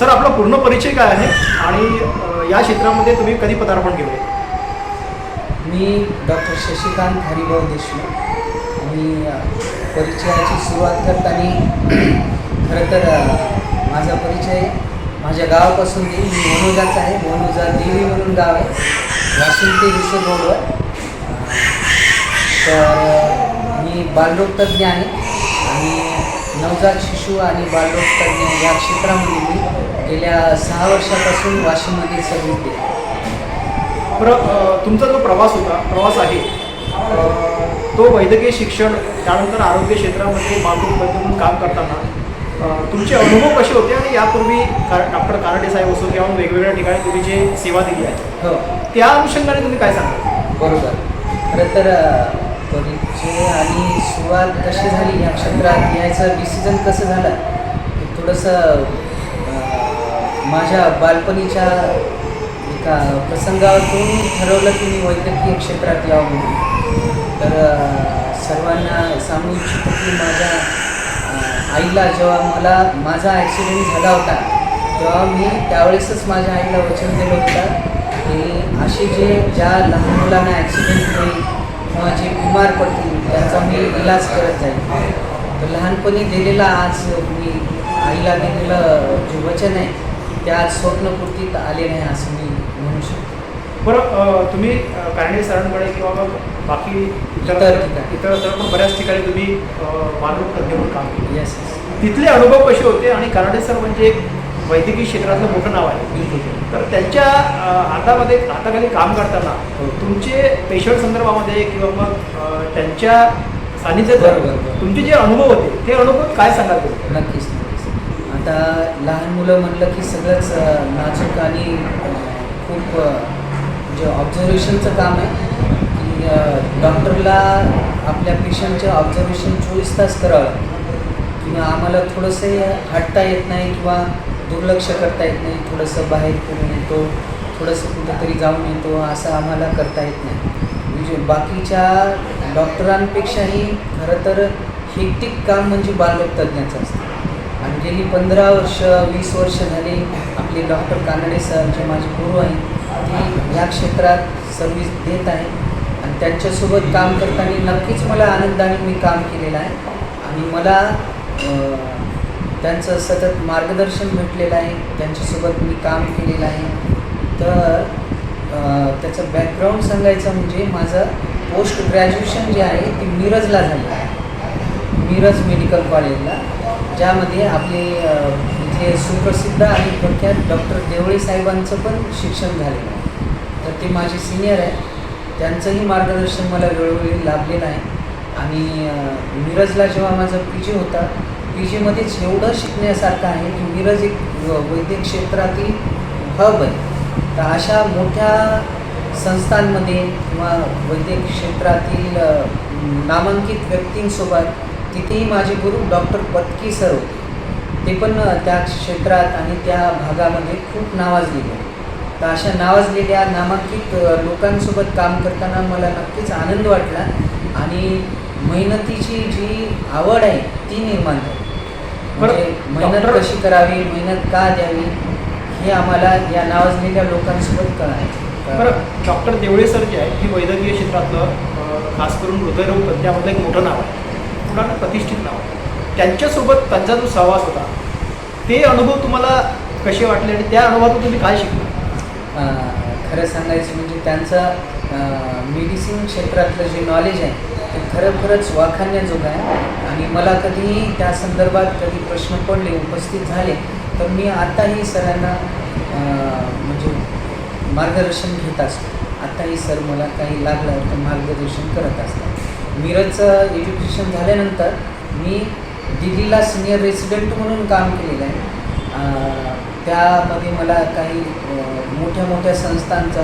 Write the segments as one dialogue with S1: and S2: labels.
S1: Sir आपला पूर्ण परिचय काय आहे? आणि या क्षेत्रामध्ये तुम्ही कधी पदार्पण केले?
S2: मी डॉक्टर शशिकांत हरिभाऊ देशमुख. मी परिचयाची सुरुवात करताना खरं तर माझा परिचय माझ्या गावापासून देईल मी मनोजाच आहे. मनोजा देवी म्हणून गाव आहे. वाशिम ते रिसोड रोडवर तर मी बालरोगतज्ञ आहे. आणि नवजात शिशु आणि बालरोगतज्ञ या क्षेत्रामध्ये मी गेल्या सहा वर्षापासून वाशिममध्ये सर्व्हिस देते
S1: बरं अ, तुमचा जो प्रवास होता प्रवास आहे तो वैद्यकीय शिक्षण त्यानंतर आरोग्य क्षेत्रामध्ये मागून म्हणून काम करताना तुमचे अनुभव कसे होते आणि यापूर्वी कार डॉक्टर कारडे साहेब असो किंवा वेगवेगळ्या ठिकाणी तुम्ही जे सेवा दिली आहे
S2: हो.
S1: त्या अनुषंगाने तुम्ही काय सांगा
S2: बरोबर. खरं तर परिचय आणि सुरुवात कशी झाली या क्षेत्रात यायचं डिसिजन कसं झालं थोडंसं माझ्या बालपणीच्या एका प्रसंगातून ठरवलं की मी वैद्यकीय क्षेत्रात यावं म्हणून. तर सर्वांना सांगू इच्छितो की माझ्या आईला जेव्हा मला माझा ॲक्सिडेंट झाला होता तेव्हा मी त्यावेळेसच माझ्या आईला वचन दिलं होतं की असे जे ज्या लहान मुलांना ॲक्सिडेंट होईल किंवा जे बिमार पडतील त्याचा मी इलाज करत जाईल तर लहानपणी दिलेला आज मी आईला दिलेलं जे वचन आहे ते आज स्वप्नपूर्तीत आले नाही असं मी म्हणू शकतो.
S1: बरं तुम्ही कारणे सरांकडे किंवा मग बाकी इतर
S2: इतर
S1: पण बऱ्याच ठिकाणी तुम्ही मानव तज्ञ म्हणून काम केलं.
S2: येस
S1: तिथले अनुभव कसे होते आणि कारडे सर म्हणजे एक वैद्यकीय क्षेत्रातलं मोठं नाव आहे. तर त्यांच्या हातामध्ये हाताखाली काम करताना
S2: हो.
S1: तुमचे पेशंट संदर्भामध्ये किंवा मग त्यांच्या सानिध्यात. तुमचे जे अनुभव होते ते अनुभव काय सांगाल
S2: नक्कीच. आता लहान मुलं म्हटलं की सगळंच नाजूक आणि खूप जे म्हणजे ऑब्झर्वेशनचं काम आहे. की डॉक्टरला आपल्या पेशंटचे ऑब्झर्वेशन चोवीस तास करावं. किंवा आम्हाला थोडंसं हटता येत नाही किंवा दुर्लक्ष करता येत नाही. थोडंसं बाहेर फिरून येतो थोडंसं कुठंतरी जाऊन येतो असं आम्हाला करता येत नाही. म्हणजे बाकीच्या डॉक्टरांपेक्षाही खरं तर हेक्टिक काम म्हणजे बालरोग तज्ज्ञाचं असतं. म्हणजे गेली पंधरा वर्ष वीस वर्ष झाली आपले डॉक्टर कानडे सर जे माझे गुरु आहेत ते या क्षेत्रात सर्व्हिस देत आहे. आणि त्यांच्यासोबत काम करताना नक्कीच मला आनंदाने मी काम केलेलं आहे. आणि मला त्यांचं सतत मार्गदर्शन भेटलेलं आहे. त्यांच्यासोबत मी काम केलेलं आहे. तर त्याचं बॅकग्राऊंड सांगायचं म्हणजे माझं पोस्ट ग्रॅज्युएशन जे आहे ते मिरजला झालं. आहे मिरज मेडिकल कॉलेजला ज्यामध्ये आपले अ, इथले सुप्रसिद्ध आणि प्रख्यात डॉक्टर देवळे साहेबांचं पण शिक्षण झालेलं आहे. तर ते माझे सिनियर आहे त्यांचंही मार्गदर्शन मला वेळोवेळी लाभलेलं आहे. आणि मिरजला जेव्हा माझा पी जी होता पी जीमध्येच एवढं शिकण्यासारखं आहे की मिरज एक वैद्यक क्षेत्रातील हब आहे. तर अशा मोठ्या संस्थांमध्ये किंवा वैद्यक क्षेत्रातील नामांकित व्यक्तींसोबत तिथेही माझे गुरु डॉक्टर पत्की सर होते. ते पण त्या क्षेत्रात आणि त्या भागामध्ये खूप नावाजलेले तर अशा नावाजलेल्या नामांकित लोकांसोबत काम करताना मला नक्कीच आनंद वाटला आणि मेहनतीची जी आवड आहे ती निर्माण झाली. म्हणजे मेहनत कशी करावी मेहनत का द्यावी हे आम्हाला या नावाजलेल्या लोकांसोबत कळायचं.
S1: बरं डॉक्टर देवळे सर जे आहे हे वैद्यकीय क्षेत्रातलं खास करून हृदयरोग तज्ज्ञामधलं एक मोठं नाव आहे. पुन्हा प्रतिष्ठित नाव. त्यांच्यासोबत त्यांचा जो सहवास होता ते अनुभव तुम्हाला कसे वाटले आणि त्या अनुभवातून तुम्ही काय शिकलो?
S2: खरं सांगायचं म्हणजे त्यांचं मेडिसिन क्षेत्रातलं जे नॉलेज आहे ते खरं खरंच आहे. आणि मला कधीही त्या संदर्भात कधी प्रश्न पडले उपस्थित झाले तर मी आताही सरांना म्हणजे मार्गदर्शन घेत असतो. आताही सर मला काही लागलं तर मार्गदर्शन करत असतात. मिरजचं एज्युकेशन झाल्यानंतर मी दिल्लीला सिनियर रेसिडेंट म्हणून काम केलेलं आहे. त्यामध्ये मला काही मोठ्या मोठ्या संस्थांचा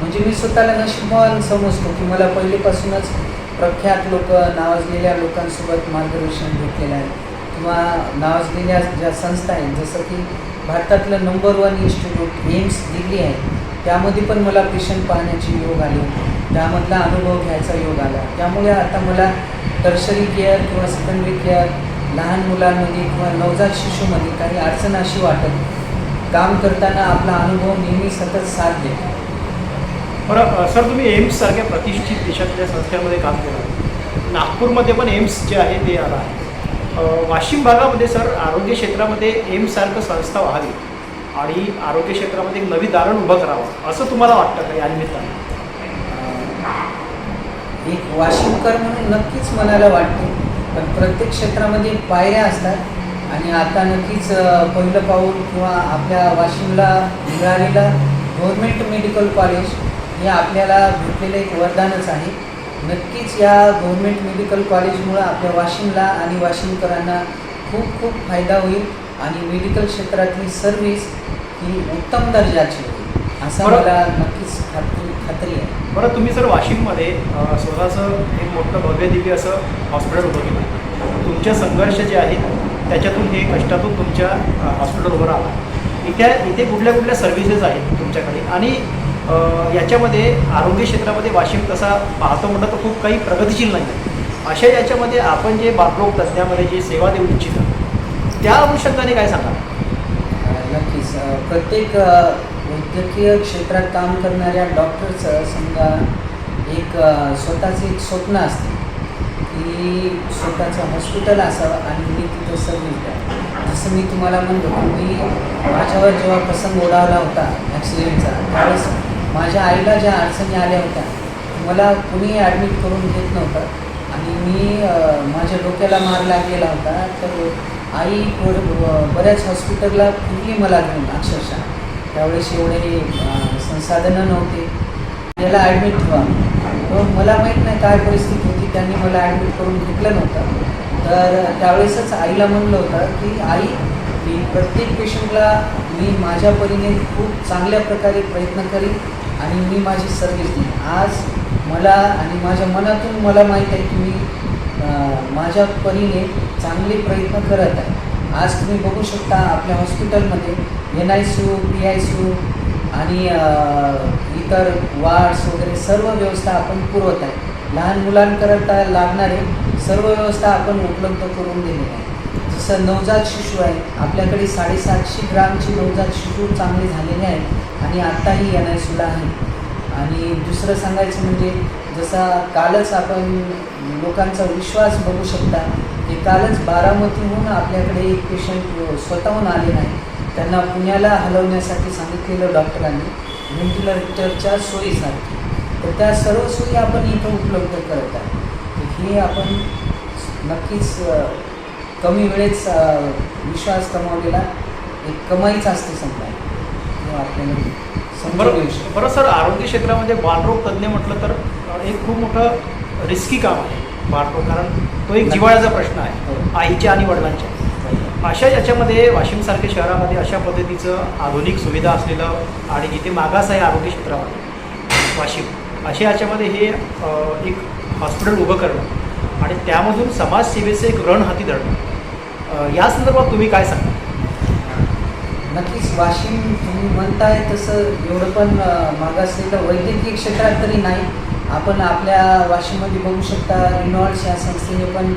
S2: म्हणजे मी स्वतःला नशिबवान समजतो की मला पहिलेपासूनच प्रख्यात लोक नावाजलेल्या लोकांसोबत मार्गदर्शन घेतलेलं आहे. किंवा नावाजलेल्या ज्या संस्था आहेत जसं की भारतातलं number one institute AIIMS Delhi आहे. त्यामध्ये पण मला पेशंट पाहण्याची योग आले. त्यामधला अनुभव घ्यायचा योग आला. त्यामुळे आता मला टर्शरी केअर किंवा सेकंडरी केअर लहान मुलांमध्ये किंवा नवजात शिशूमध्ये काही अडचण अशी वाटत काम करताना आपला अनुभव नेहमी सतत साथ देतो.
S1: बरं सर तुम्ही एम्स सारख्या प्रतिष्ठित देशातल्या संस्थेमध्ये काम केलं. नागपूरमध्ये पण एम्स जे आहे ते आलं आहे. वाशिम भागामध्ये सर आरोग्य क्षेत्रामध्ये एम्स सारखं संस्था व्हावी. आणि आरोग्य क्षेत्रामध्ये एक नवी दारण उभं करावं असं तुम्हाला वाटतं का या निमित्तानं?
S2: एक वाशिमकर म्हणून नक्कीच मनाला वाटते पण प्रत्येक क्षेत्रामध्ये पायऱ्या असतात आणि आता नक्कीच पहिलं पाऊल किंवा आपल्या वाशिमला मिळालेलं गव्हर्मेंट मेडिकल कॉलेज हे आपल्याला भेटलेलं एक वरदानच आहे. नक्कीच या गव्हर्मेंट मेडिकल कॉलेजमुळं आपल्या वाशिमला आणि वाशिमकरांना खूप खूप फायदा होईल. आणि मेडिकल क्षेत्रातली सर्व्हिस ही उत्तम दर्जाची असं
S1: बरं.
S2: मला नक्कीच खात्री खात्री आहे.
S1: बरं तुम्ही सर वाशिममध्ये अ, स्वतःचं एक मोठं भव्य दिव्य असं हॉस्पिटल उभं केलं. तुमचे संघर्ष जे आहेत त्याच्यातून हे कष्टातून तुमच्या अ, हॉस्पिटल उभं राहिलं. इथे इथे कुठल्या कुठल्या सर्व्हिसेस आहेत तुमच्याकडे? आणि अ, याच्यामध्ये आरोग्य क्षेत्रामध्ये वाशिम तसा पाहतो म्हटलं तर खूप काही प्रगतिशील नाही आहे अशा याच्यामध्ये आपण जे बालरोग तज्ज्ञामध्ये जी सेवा देऊ इच्छिता त्या अनुषंगाने काय सांगा
S2: नक्कीच. प्रत्येक वैद्यकीय क्षेत्रात काम करणाऱ्या डॉक्टरचं समजा एक अ, स्वतःचं एक स्वप्न असते की स्वतःचं हॉस्पिटल असावं आणि मी तिथं सर्व्हिस द्या जसं मी तुम्हाला म्हणतो की मी माझ्यावर जेव्हा प्रसंग ओढावला होता ॲक्सिडेंटचा त्यावेळेस माझ्या आईला ज्या अडचणी आल्या होत्या मला कुणीही ॲडमिट करून घेत नव्हतं. आणि मी माझ्या डोक्याला मार लागलेला होता. तर आई बऱ्याच हॉस्पिटलला फिरली मला घेऊन अक्षरशः. त्यावेळेस एवढे संसाधनं नव्हते. याला ॲडमिट ठेवा. मग मला माहीत नाही काय परिस्थिती होती त्यांनी मला ॲडमिट करून घेतलं नव्हतं. तर त्यावेळेसच आईला म्हणलं होतं की आई की प्रत्येक पेशंटला मी माझ्या परीने खूप चांगल्या प्रकारे प्रयत्न करीन आणि मी माझी सर्विस देईन. आज मला आणि माझ्या मनातून मला माहीत आहे की मी माझ्या परीने चांगले प्रयत्न करत आहे. आज तुम्ही बघू शकता आपल्या हॉस्पिटलमध्ये N I C U P I C U आणि इतर वार्ड्स वगैरे सर्व व्यवस्था आपण पुरवत आहे. लहान मुलांकरता लागणारे सर्व व्यवस्था आपण उपलब्ध करून दिलेली आहे. जसं नवजात शिशू आहे आपल्याकडे साडेसातशे ग्रामचे नवजात शिशू चांगले झालेले आहेत आणि आत्ताही एन आय सीला आहे. आणि दुसरं सांगायचं म्हणजे जसा कालच आपण लोकांचा विश्वास बघू शकता की कालच बारामतीहून आपल्याकडे एक पेशंट स्वतःहून आले नाही. त्यांना पुण्याला हलवण्यासाठी सांगितलेलं डॉक्टरांनी व्हेंटिलेटरच्या सोयीसाठी तर त्या सर्व सोयी आपण इथं उपलब्ध करत आहे हे आपण नक्कीच कमी वेळेत विश्वास कमावलेला एक कमाईच असते समजा. आपल्याला
S1: बरं सर आरोग्य क्षेत्रामध्ये बालरोग तज्ज्ञ म्हटलं तर एक खूप मोठं रिस्की काम आहे. बालरोग कारण तो एक जिव्हाळ्याचा प्रश्न आहे
S2: हो.
S1: आईच्या आणि वडिलांच्या. अशा याच्यामध्ये वाशिमसारख्या शहरामध्ये अशा पद्धतीचं आधुनिक सुविधा असलेलं आणि जिथे मागास आहे आरोग्य क्षेत्रामध्ये वाशिम अशा याच्यामध्ये हे एक हॉस्पिटल उभं करणं आणि त्यामधून समाजसेवेचं एक रण हाती धरणं. या संदर्भात तुम्ही काय सांगा
S2: नक्कीच वाशिम तुम्ही म्हणताय तसं एवढं पण मागासलेलं वैद्यकीय क्षेत्रात तरी नाही. आपण आपल्या वाशिममध्ये बघू शकता रिनॉल्ड्स या संस्थेने पण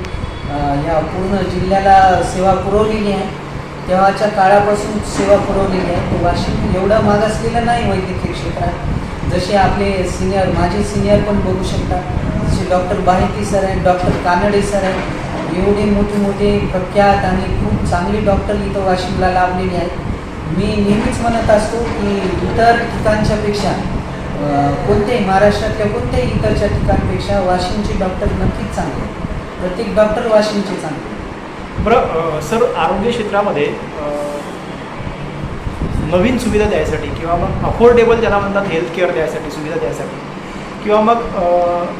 S2: ह्या पूर्ण जिल्ह्याला सेवा पुरवलेली आहे. तेव्हाच्या काळापासून सेवा पुरवलेली आहे. वाशिम एवढं मागासलेलं नाही वैद्यकीय क्षेत्रात. जसे आपले सिनियर माझे सिनियर पण बघू शकता. जसे डॉक्टर बाहेती सर आहेत डॉक्टर कानडे सर आहेत. एवढे मोठे मोठे प्रख्यात आणि खूप चांगले डॉक्टर इथं वाशिमला लाभलेले आहेत. मी नेहमीच म्हणत असतो की इतर ठिकाणच्यापेक्षा कोणत्याही महाराष्ट्रातल्या कोणत्याही इतरच्या ठिकाणपेक्षा वाशिमचे डॉक्टर नक्कीच चांगले प्रत्येक डॉक्टर वाशिमचे चांगले
S1: बरं सर आरोग्य क्षेत्रामध्ये नवीन सुविधा द्यायसाठी किंवा मग अफोर्डेबल ज्याला म्हणतात हेल्थ केअर द्यायसाठी सुविधा द्यायसाठी किंवा मग अ,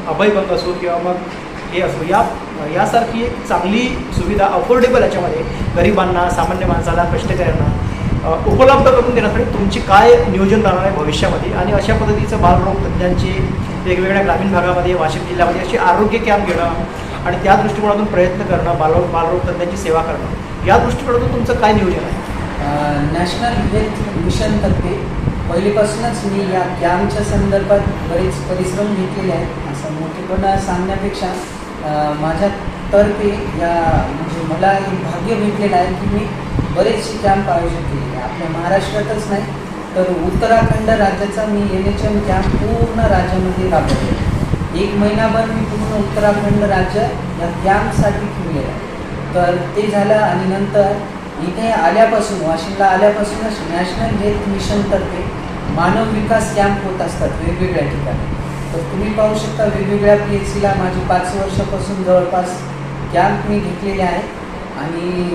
S1: अभयबंग असो किंवा मग हे असो या यासारखी एक चांगली सुविधा अफोर्डेबल याच्यामध्ये गरिबांना सामान्य माणसाला कष्टकऱ्यांना उपलब्ध करून देण्यासाठी तुमची काय नियोजन राहणार आहे भविष्यामध्ये? आणि अशा पद्धतीचं बालरोग तज्ज्ञांची वेगवेगळ्या ग्रामीण भागामध्ये वाशिम जिल्ह्यामध्ये अशी आरोग्य कॅम्प घेणं आणि त्या दृष्टिकोनातून प्रयत्न करणं बालरोग बालरोग तज्ज्ञांची सेवा करणं या दृष्टिकोनातून तुमचं काय नियोजन आहे?
S2: नॅशनल हेल्थ मिशनतर्फे पहिलेपासूनच मी या कॅम्पच्या संदर्भात बरेच परिश्रम घेतलेले आहेत. असं मोठेपणा सांगण्यापेक्षा माझ्या माझ्यातर्फे या म्हणजे मला एक भाग्य भेटलेलं आहे की मी बरेचसे कॅम्प आयोजित केले. आपल्या महाराष्ट्रातच नाही तर उत्तराखंड राज्याचा मी एन एच एम कॅम्प पूर्ण राज्यामध्ये राबवतो एक महिनाभर मी पूर्ण उत्तराखंड राज्य या कॅम्पसाठी फिरलेलं तर ते झालं आणि नंतर इथे आल्यापासून वाशिमला आल्यापासूनच नॅशनल हेल्थ मिशनतर्फे मानव विकास कॅम्प होत असतात वेगवेगळ्या ठिकाणी. तर तुम्ही पाहू शकता वेगवेगळ्या पी एच सीला माझी पाच वर्षापासून जवळपास कॅम्प मी घेतलेले आहे. आणि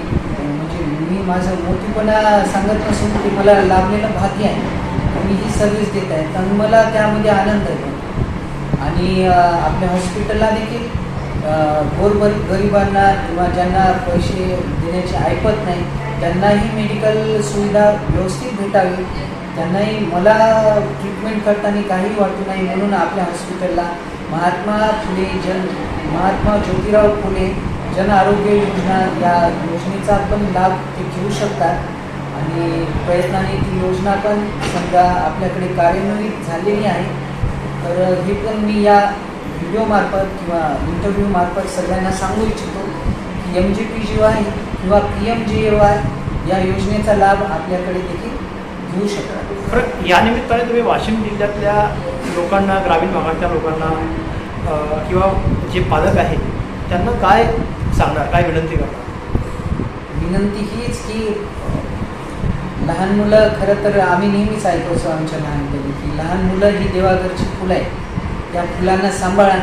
S2: मी माझं मोठीपणा सांगत नसून की मला लाभलेलं भाग्य आहे. मी ही सर्विस देत आहे. तर मला त्यामध्ये आनंद आहे. आणि आपल्या हॉस्पिटलला देखील गोरबर गरिबांना किंवा ज्यांना पैसे देण्याची ऐपत नाही त्यांनाही मेडिकल सुविधा व्यवस्थित भेटावी. त्यांनाही मला ट्रीटमेंट करताना काही वाटू नाही म्हणून आपल्या हॉस्पिटलला महात्मा फुले जन महात्मा ज्योतिराव फुले जन आरोग्य योजना या योजनेचा पण लाभ ते घेऊ शकतात. आणि प्रयत्नाने ती योजना पण समजा आपल्याकडे कार्यान्वित झालेली आहे. तर हे पण मी या व्हिडिओमार्फत किंवा इंटरव्ह्यूमार्फत सगळ्यांना सांगू इच्छितो की M J P J Y किंवा P M J A Y या योजनेचा लाभ आपल्याकडे देखील घेऊ शकतात.
S1: बरं या निमित्ताने तुम्ही वाशिम जिल्ह्यातल्या लोकांना ग्रामीण भागातल्या लोकांना किंवा जे पालक आहेत त्यांना काय सांगणार काय विनंती करणार?
S2: विनंती हीच की लहान मुलं खरं तर आम्ही नेहमीच ऐकवतो आमच्या लहानपणी की लहान मुलं ही देवाघरची फुलं आहे त्या फुलांना सांभाळा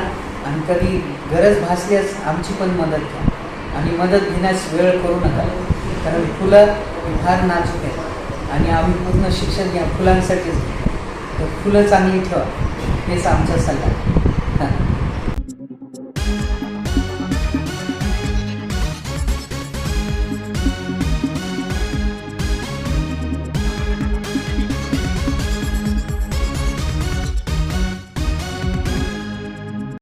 S2: आणि कधी गरज भासल्यास आमची पण मदत घ्या. आणि मदत घेण्यास वेळ करू नका. कारण फुलं फार नाजूक आहे आणि आम्ही पूर्ण शिक्षण घ्या फुलांसाठीच तर फुलं चांगली ठेवा. हेच आमचा सल्ला. हां.